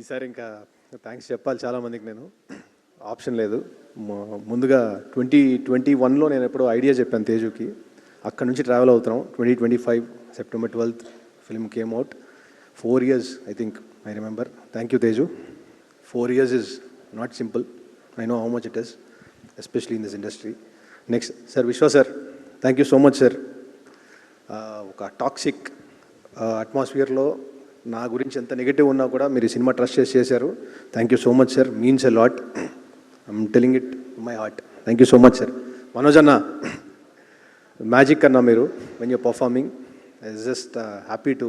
ఈసారి ఇంకా థ్యాంక్స్ చెప్పాలి చాలామందికి నేను. ఆప్షన్ లేదు. ముందుగా ట్వంటీ ట్వంటీ వన్లో నేను ఎప్పుడో ఐడియా చెప్పాను తేజుకి. అక్కడ నుంచి ట్రావెల్ అవుతున్నాం. Twenty twenty five September twelfth film came out four years I think I remember thank you Teju four years is not simple I know how much it is especially in this industry next sir Vishwa sir thank you so much sir ఒక toxic అట్మాస్ఫియర్లో నా గురించి ఎంత negative ఉన్నా కూడా మీరు ఈ cinema trust చేసి చేశారు. Thank you so much sir means a lot I'm telling it my heart thank you so much sir Manoj అన్న మ్యాజిక్ అన్న మీరు when you performing is just happy to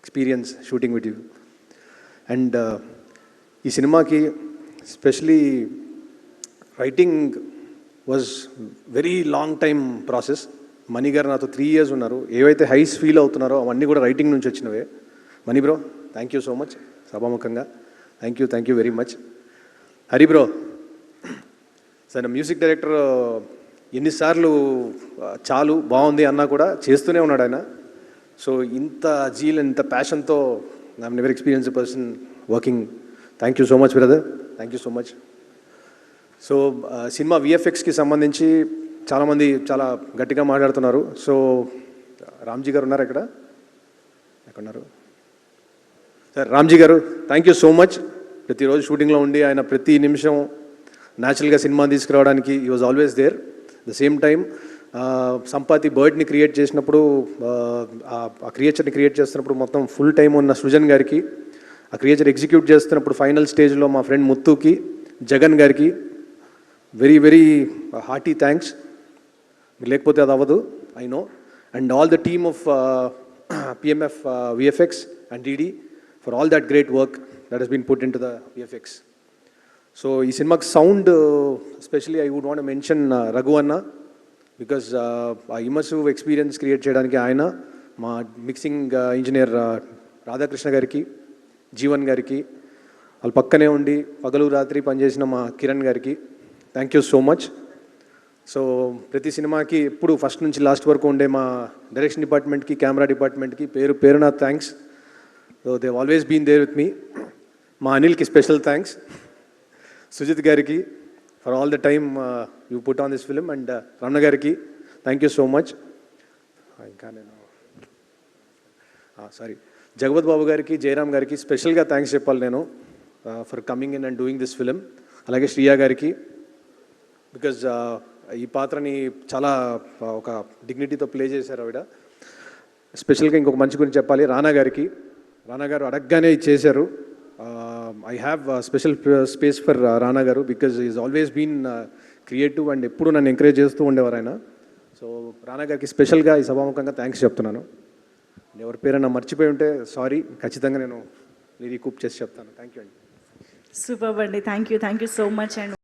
experience shooting with you and ఈ సినిమాకి specially writing was very long time process Mani గారు నాతో three years ఉన్నారు. ఏవైతే highs feel అవుతున్నారో అవన్నీ కూడా రైటింగ్ నుంచి వచ్చినవే. Mani bro thank you so much సభాముఖంగా. Thank you thank you very much Hari bro sir music director ఎన్నిసార్లు చాలు బాగుంది అన్నా కూడా చేస్తూనే ఉన్నాడు ఆయన. సో ఇంత జీల్ ఇంత ప్యాషన్తో I'm never experience person working thank you so much brother thank you so much so cinema విఎఫ్ఎక్స్కి సంబంధించి చాలామంది చాలా గట్టిగా మాట్లాడుతున్నారు. సో రామ్జీ గారు ఉన్నారు ఇక్కడ? ఎక్కడున్నారు? సార్ రామ్జీ గారు థ్యాంక్ యూ సో మచ్ ప్రతిరోజు షూటింగ్లో ఉండి ఆయన ప్రతి నిమిషం న్యాచురల్గా సినిమా తీసుకురావడానికి ఈ was always there the same time Sampati బర్డ్ని create చేసినప్పుడు ఆ, క్రియేచర్ని క్రియేట్ చేస్తున్నప్పుడు మొత్తం ఫుల్ టైం ఉన్న సృజన్ గారికి ఆ క్రియేచర్ ఎగ్జిక్యూట్ చేస్తున్నప్పుడు ఫైనల్ స్టేజ్లో మా ఫ్రెండ్ ముత్తుకి జగన్ గారికి వెరీ వెరీ హార్టీ థ్యాంక్స్ లేకపోతే అది అవ్వదు I know and all the team of PMF VFX and DD for all that great work that he's been put in to the VFX so ఈ సినిమాకి sound specially I would want mention Raghu అన్న because ఆ immersive experience create చేయడానికి ఆయన మా mixing engineer uh, uh, Radhakrishna గారికి జీవన్ గారికి వాళ్ళ పక్కనే ఉండి పగలు రాత్రి పనిచేసిన మా కిరణ్ గారికి. Thank you so much so ప్రతి సినిమాకి ఎప్పుడు ఫస్ట్ నుంచి లాస్ట్ వరకు ఉండే మా డైరెక్షన్ డిపార్ట్మెంట్కి కెమెరా డిపార్ట్మెంట్కి పేరు పేరు నా thanks so they always been there with me మా అనిల్కి స్పెషల్ థ్యాంక్స్ సుజిత్ గారికి for all the time you put on this film and Ramana గారికి థ్యాంక్ యూ సో మచ్ ఇంకా నేను సారీ జగపత్ బాబు గారికి జయరామ్ గారికి స్పెషల్గా థ్యాంక్స్ చెప్పాలి నేను for coming in and doing this film అలాగే శ్రియా గారికి బికాజ్ ఈ పాత్రని చాలా ఒక డిగ్నిటీతో ప్లే చేశారు ఆవిడ. స్పెషల్గా ఇంకొక మంచి గురించి చెప్పాలి. రానా గారికి. రానా గారు అడగగానే ఇది చేశారు I have special space for Rana గారు because is always been creative and ఎప్పుడు నన్ను ఎంకరేజ్ చేస్తూ ఉండేవారు ఆయన. సో రానా గారికి స్పెషల్గా ఈ సభాముఖంగా థ్యాంక్స్ చెప్తున్నాను. ఎవరి పేరైనా మర్చిపోయి ఉంటే సారీ ఖచ్చితంగా నేను రీకూప్ చేసి చెప్తాను. థ్యాంక్ యూ అండి. సూపర్ అండి thank you thank you so much and